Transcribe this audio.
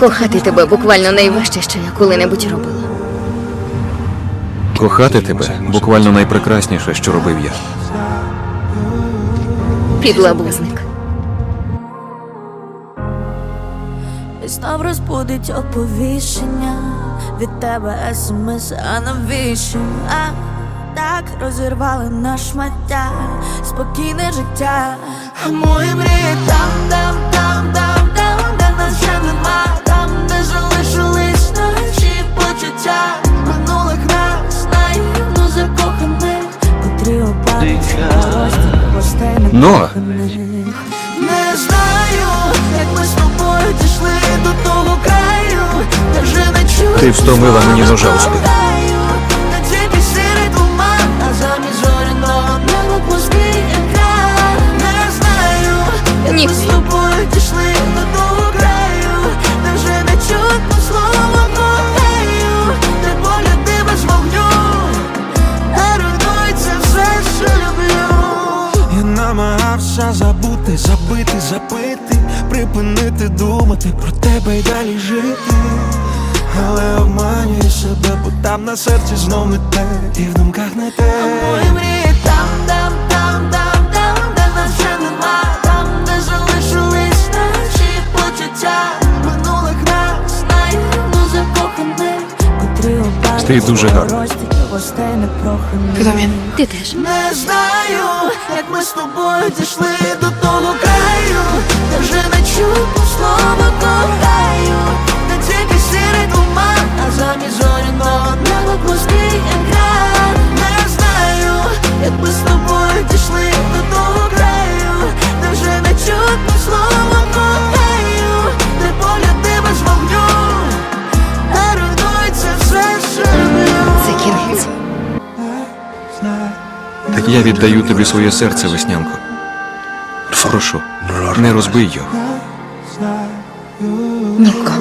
Кохати тебе буквально найважче, що я коли-небудь робила. Кохати тебе буквально найпрекрасніше, що робив я. Підлабузник. І знов розбудить оповіщення від тебе смс, а навіщо? А так розірвали на шмаття спокійне життя. А мої мрії там, Ноа. Не знаю, як ми з тобою дійшли до того краю, я вже не чую. Ти втомила мені ножа у спину. Як ми Ні. з тобою дійшли до того забути, забити, запити, припинити думати про тебе й далі жити. Але обманюю себе, бо там на серці знов не те, і в думках не те. Мої мрії там, там, там, там, там, де нас вже нема, там, де залишились наші почуття минулих нас, наївно закоханих, котрі опали Ти дуже гарна. Непроханих. Ти теж. Не знаю, як ми з тобою дійшли до того краю, я віддаю тобі своє серце, веснянко. Прошу, не розбий його. Ніколи.